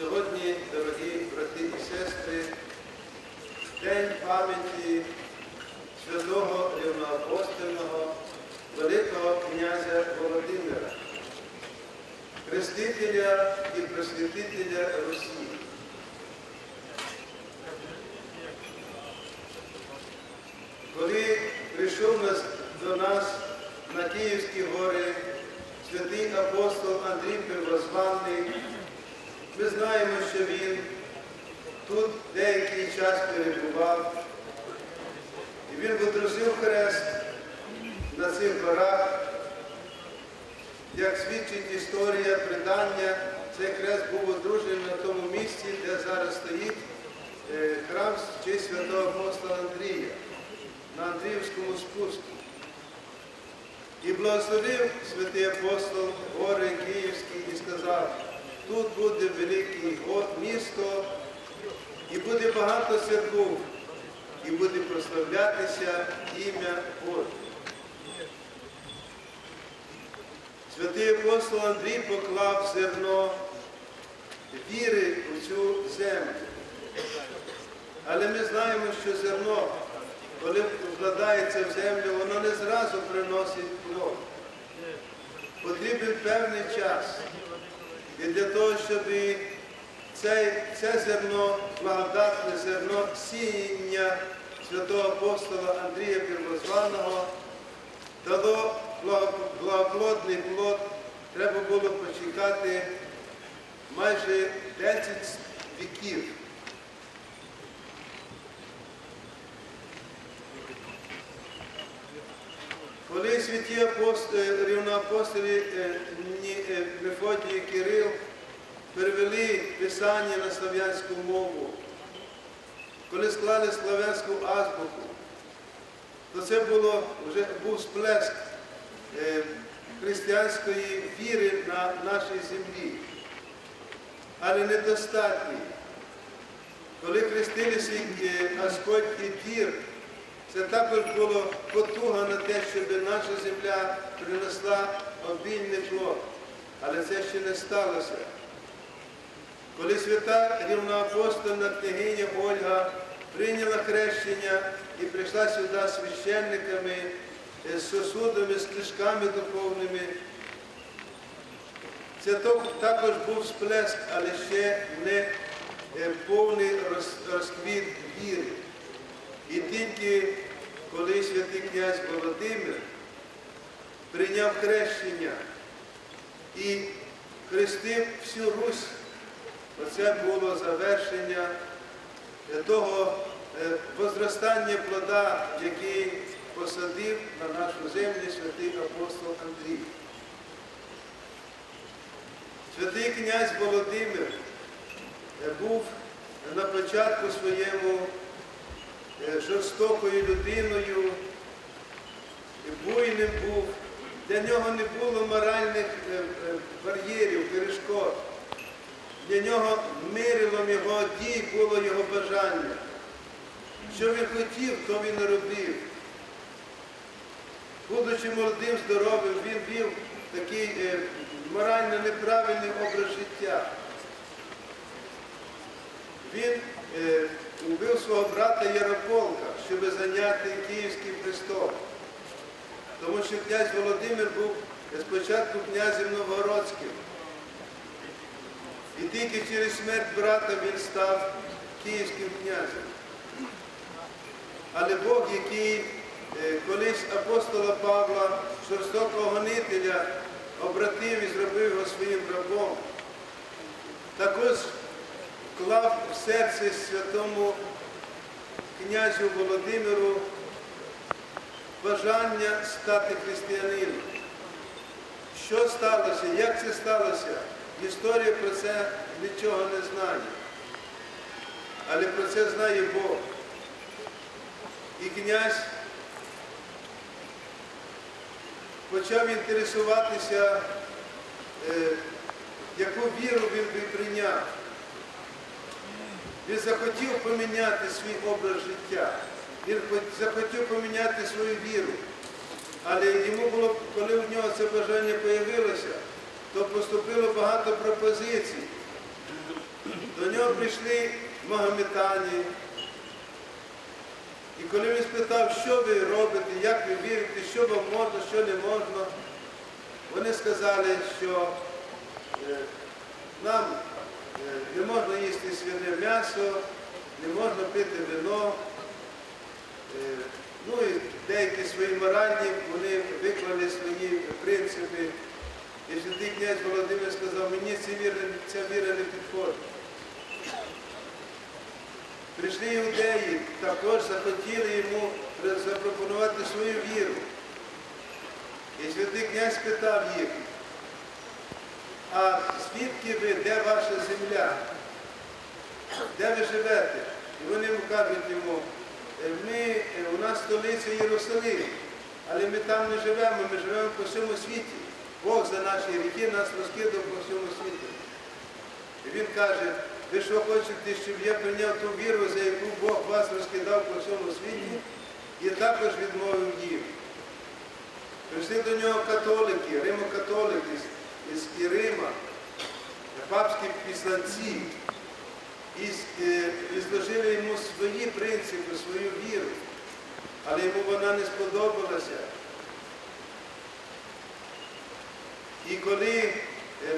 Сьогодні, дорогі брати і сестри, День пам'яті святого рівноапостольного Великого князя Володимира, хрестителя і просвітителя Росії. Коли прийшов до нас на Київські гори святий апостол Андрій Первозваний, ми знаємо, що він тут деякий час перебував, і він водрузив хрест на цих горах. Як свідчить історія предання, цей хрест був одружений на тому місці, де зараз стоїть е, храм в честь святого апостола Андрія на Андріївському спуску. І благословив святий апостол гори Київські і сказав, тут буде великий місто, і буде багато церков, і буде прославлятися ім'я Боже. Святий апостол Андрій поклав зерно віри у цю землю. Але ми знаємо, що зерно, коли вкладається в землю, воно не зразу приносить плод. Потрібен певний час. І для того, щоб це, це зерно, благодатне зерно сіяння святого апостола Андрія Первозваного дало благоплодний плод, треба було почекати майже 10 віків. Коли святі апостоли, рівноапостолі е, е, Мефодій і Кирил перевели Писання на слав'янську мову, коли склали славянську азбуку, то це було, вже був сплеск е, християнської віри на нашій землі, але недостатній. Коли хрестилися Господь і Тір, це також було потуга на те, щоб наша земля принесла обільний плод. Але це ще не сталося. Коли свята рівноапостольна княгиня Ольга прийняла хрещення і прийшла сюди священниками, е, з сосудами, з книжками духовними, це також був сплеск, але ще не е, повний розквіт віри. І тільки коли святий князь Володимир прийняв хрещення і хрестив всю Русь, оце було завершення е, того е, возростання плода, який посадив на нашу землю святий апостол Андрій. Святий князь Володимир е, був на початку своєму жорстокою людиною, буйним був. Для нього не було моральних е, е, бар'єрів, перешкод. Для нього мирилом його дій було його бажання. Що він хотів, то він робив. Будучи молодим, здоровим, він вів такий е, морально неправильний образ життя. Він е, убив свого брата Ярополка, щоб зайняти Київський престол. Тому що князь Володимир був спочатку князем Новгородським. І тільки через смерть брата він став київським князем. Але Бог, який е, колись апостола Павла, жорстокого гонителя, обратив і зробив його своїм рабом, також вклав в серце святому князю Володимиру бажання стати християнином. Що сталося? Як це сталося? Історія про це нічого не знає. Але про це знає Бог. І князь почав інтересуватися, е, яку віру він прийняв. Він захотів поміняти свій образ життя. Він захотів поміняти свою віру. Але йому було, коли в нього це бажання з'явилося, то поступило багато пропозицій До нього прийшли магометані. І коли він спитав, що ви робите, як ви вірите, що вам можна, що не можна, вони сказали, що е, нам не можна їсти свине м'ясо, не можна пити вино. Е, Ну і деякі свої моральні, вони виклали свої принципи. І святий князь Володимир сказав, мені ця віра, ця віра не підходить. Прийшли іудеї, також захотіли йому запропонувати свою віру. І святий князь питав їх, а звідки ви, де ваша земля? Де ви живете? І вони йому кажуть йому, «Е, ми, е, у нас столиця Єрусалим, але ми там не живемо, ми живемо по всьому світі. Бог за наші ріки нас розкидав по всьому світі. І він каже, ви що хочете, щоб я прийняв ту віру, за яку Бог вас розкидав по всьому світі, і також відмовив їм. Прийшли до нього католики, римокатолики із і Рима, папські післанці, і, з- е, зложили йому свої принципи, свою віру, але йому вона не сподобалася. І коли е,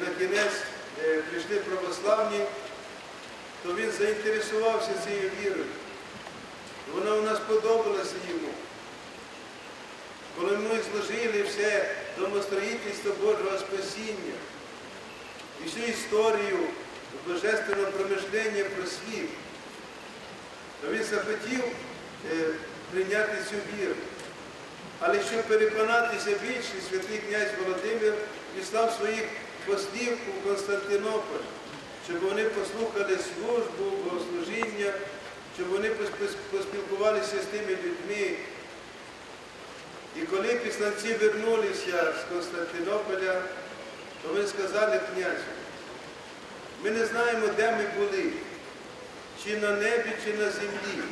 на кінець е, прийшли православні, то він заінтересувався цією вірою. Вона у нас сподобалася йому. Коли ми зложили все домостроїтельство Божого спасіння і всю історію божественного промишлення про світ, то він захотів е, прийняти цю віру. Але щоб переконатися більше, святий князь Володимир післав своїх послів у Константинополь, щоб вони послухали службу, богослужіння, щоб вони поспілкувалися з тими людьми. І коли післанці вернулися з Константинополя, то вони сказали князю, ми не знаємо, де ми були, чи на небі, чи на землі.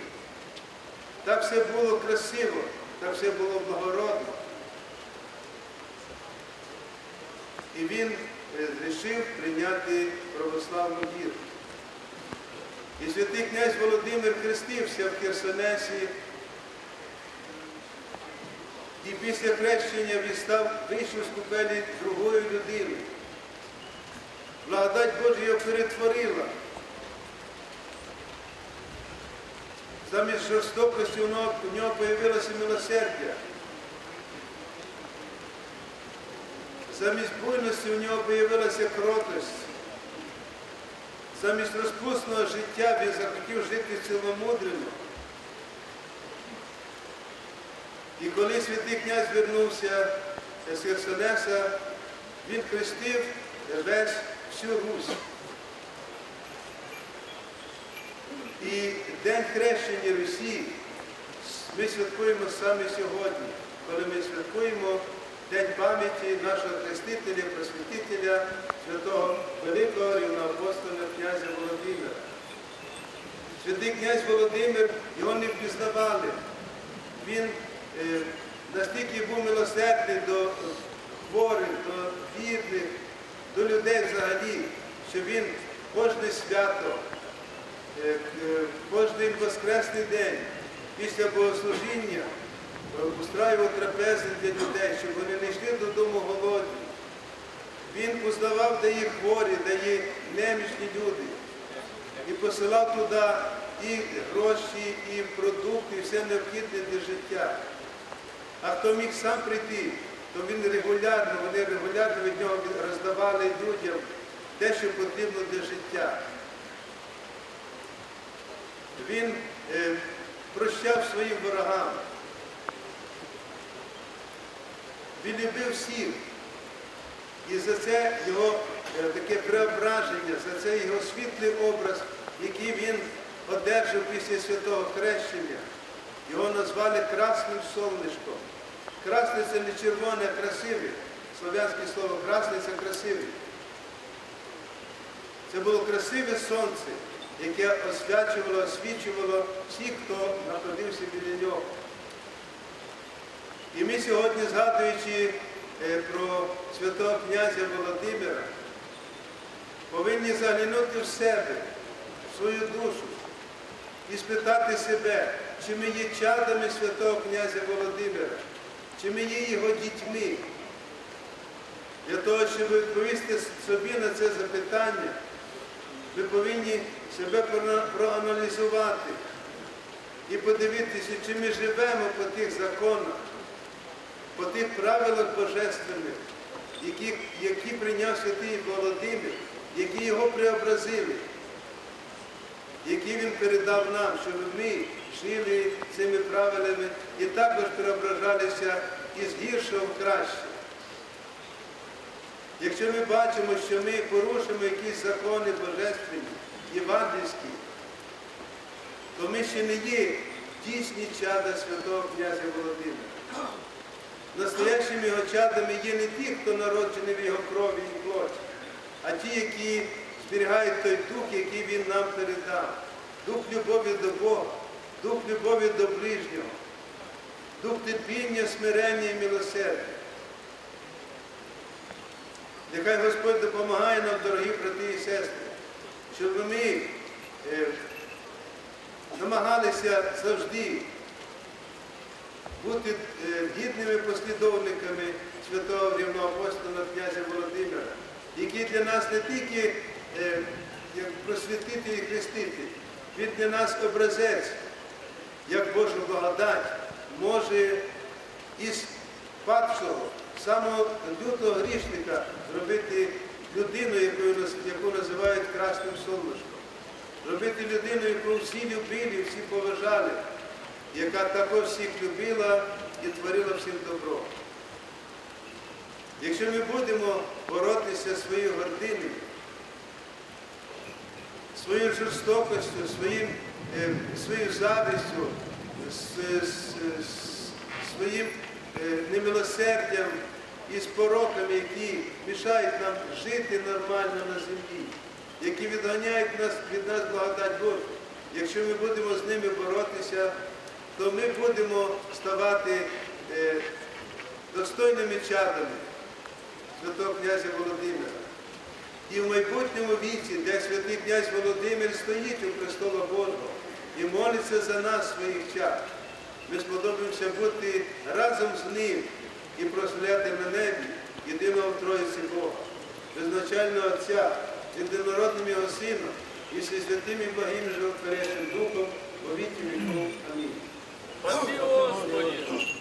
Так все було красиво, так все було благородно. І він вирішив прийняти православну віру. І святий князь Володимир хрестився в Херсонесі. І після хрещення він став вийшов з купелі другою людиною. Благодать Божа його перетворила. Замість жорстокості у нього, у нього появилося милосердя. Замість буйності у нього появилася кротость. Замість розпусного життя він захотів жити ціломудрено. І коли святий князь вернувся з Херсонеса, він хрестив весь всю Русь. І День хрещення Русі ми святкуємо саме сьогодні, коли ми святкуємо День пам'яті нашого хрестителя, просвітителя, святого Великого рівноапостола князя Володимира. Святий князь Володимир, його не впізнавали. Він настільки був милосердний до хворих, до бідних, до людей взагалі, що він кожне свято, е, е, воскресний день після богослужіння е, устраював трапези для людей, щоб вони не йшли додому голодні. Він узнавав, де є хворі, де є немічні люди. І посилав туди і гроші, і продукти, і все необхідне для життя. А хто міг сам прийти, то він регулярно, вони регулярно від нього роздавали людям те, що потрібно для життя. Він е, прощав своїм ворогам. Він любив всіх. І за це його е, таке преображення, за це його світлий образ, який він одержав після святого хрещення. Його назвали Красним Сонечком. Красне це не червоне, а красиве. Слов'янське слово красне це красиве. Це було красиве сонце, яке освячувало, освічувало всіх, хто знаходився біля нього. І ми сьогодні, згадуючи е, про святого князя Володимира, повинні заглянути в себе, в свою душу і спитати себе, чи ми є чадами святого князя Володимира, чи ми є його дітьми. Для того, щоб відповісти собі на це запитання, ми повинні себе проаналізувати і подивитися, чи ми живемо по тих законах, по тих правилах божественних, які, які прийняв святий Володимир, які його преобразили, які він передав нам, щоб ми жили цими правилами і також преображалися із гіршого в краще. Якщо ми бачимо, що ми порушимо якісь закони божественні, євангельські, то ми ще не є дійсні чада святого князя Володимира. Настоящими його чадами є не ті, хто народжений в його крові і плоті, а ті, які зберігають той дух, який він нам передав. Дух любові до Бога, дух любові до ближнього, дух терпіння, смирення і милосердя. Нехай Господь допомагає нам, дорогі брати і сестри, щоб ми е, намагалися завжди бути е, гідними послідовниками святого рівного апостола князя Володимира, який для нас не тільки е, як просвітитель і хреститель, він для нас образець, як Божа благодать може із падшого, самого лютого грішника зробити людину, яку, називають красним сонечком. Робити людину, яку всі любили, всі поважали, яка також всіх любила і творила всім добро. Якщо ми будемо боротися своєю гординою, своєю жорстокостю, своїм, своєю завістю, своїм е, немилосердям і з пороками, які мішають нам жити нормально на землі, які відганяють нас, від нас благодать Божу. Якщо ми будемо з ними боротися, то ми будемо ставати е, достойними чадами святого князя Володимира. І в майбутньому віці, де святий князь Володимир стоїть у престола Божого і молиться за нас своїх час. Ми сподобаємося бути разом з ним і прославляти на небі єдиного Троїці Бога, безначального Отця, єдинородним Його Сином і святим і Богим животворячим Духом, по віки віков. Амінь. Спасибо, Господи!